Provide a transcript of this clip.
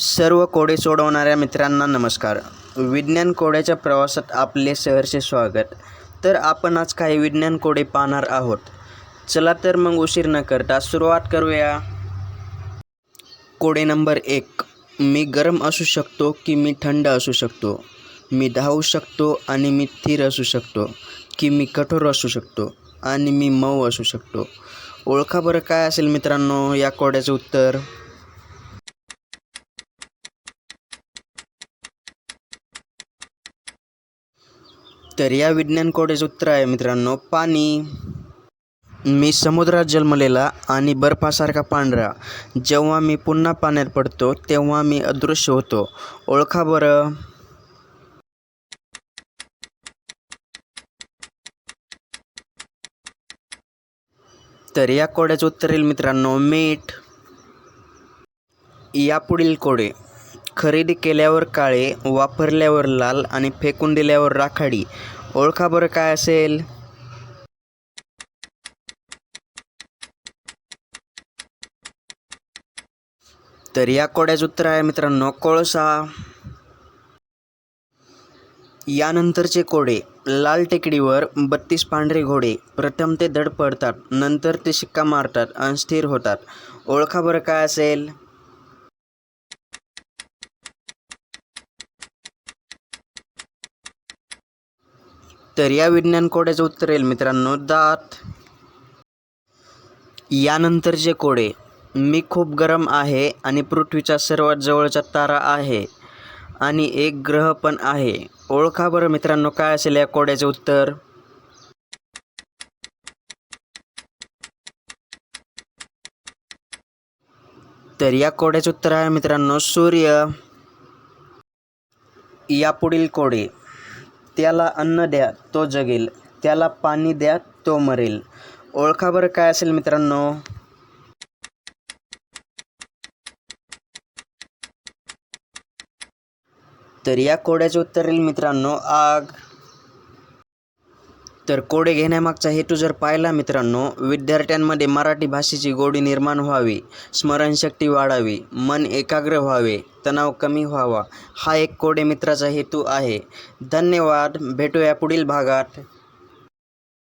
सर्व कोडे सोडवणाऱ्या मित्रांना नमस्कार. विज्ञान कोड्याच्या प्रवासात आपले सहर्षे स्वागत. तर आपण आज काही विज्ञान कोडे पाहणार आहोत. चला तर मग उशीर न करता सुरुवात करूया. कोडे नंबर एक. मी गरम असू शकतो की मी थंड असू शकतो? मी धावू शकतो आणि मी स्थिर असू शकतो की मी कठोर असू शकतो आणि मी मऊ असू शकतो? ओळखा बरं काय असेल मित्रांनो या कोड्याचं उत्तर? तर या विज्ञान कोड्याचं उत्तर आहे मित्रांनो पाणी. मी समुद्रात जन्मलेला आणि बर्फासारखा पांढरा. जेव्हा मी पुन्हा पाण्यात पडतो तेव्हा मी अदृश्य होतो. ओळखा बरं. तर या कोड्याचं उत्तर येईल मित्रांनो मीठ. यापुढील कोडे. खरेदी केल्यावर काळे वापरल्यावर लाल आणि फेकून दिल्यावर राखाडी. ओळखा बरं काय असेल. तर या कोड्याचं उत्तर आहे मित्रांनो कोळसा. यानंतरचे कोडे लाल टेकडीवर बत्तीस पांढरे घोडे प्रथम ते धड पडतात नंतर ते शिक्का मारतात आणि स्थिर होतात. ओळखा बरं काय असेल. तर या विज्ञान कोड्याचं उत्तर येईल मित्रांनो. दात. यानंतरचे कोडे. मी खूप गरम आहे आणि पृथ्वीचा सर्वात जवळचा तारा आहे आणि एक ग्रह पण आहे. ओळखा बरं मित्रांनो काय असेल या कोड्याचे उत्तर? तर या कोड्याचे उत्तर आहे मित्रांनो सूर्य. यापुढील कोडे. त्याला अन्न द्या तो जगेल. त्याला पाणी द्या तो मरेल. ओळखा बरं काय असेल मित्रांनो? तर या कोड्याचे उत्तर येईल मित्रांनो. आग. तर कोडे घेण्यामागचा हेतू जर पाहिला मित्रांनो विद्यार्थ्यांमध्ये मराठी भाषेची गोडी निर्माण व्हावी स्मरणशक्ती वाढावी मन एकाग्र व्हावे तणाव कमी व्हावा हा एक कोडे मित्राचा हेतू आहे. धन्यवाद. भेटूया पुढील भागात.